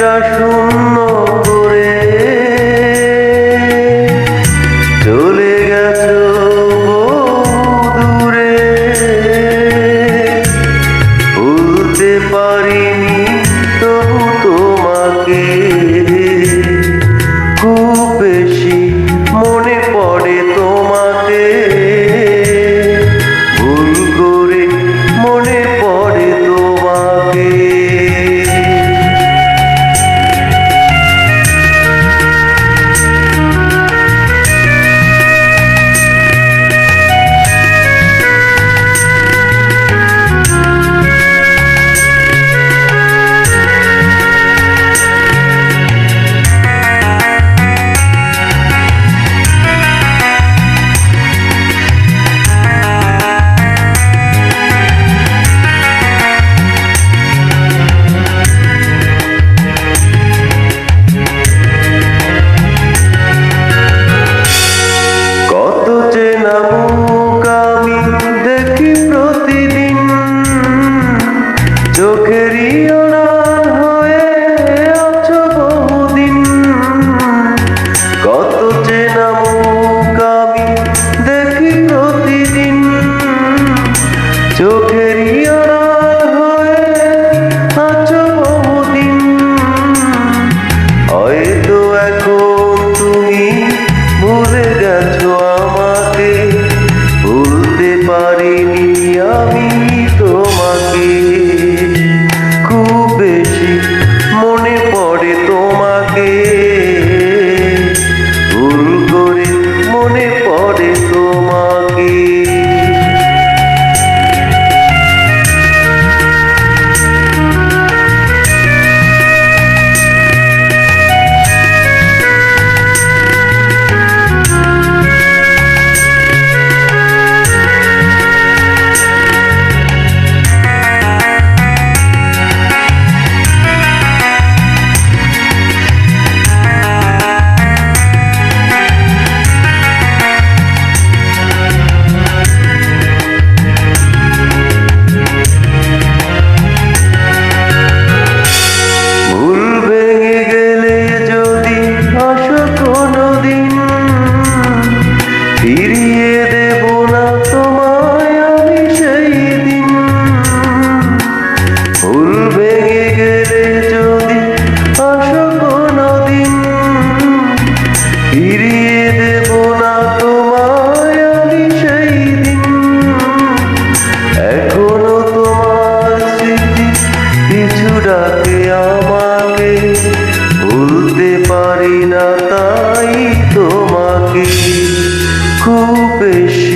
খাঁচা শূন্য করে চলে গেছ দূরে ভুলতে পারি de Kubesh.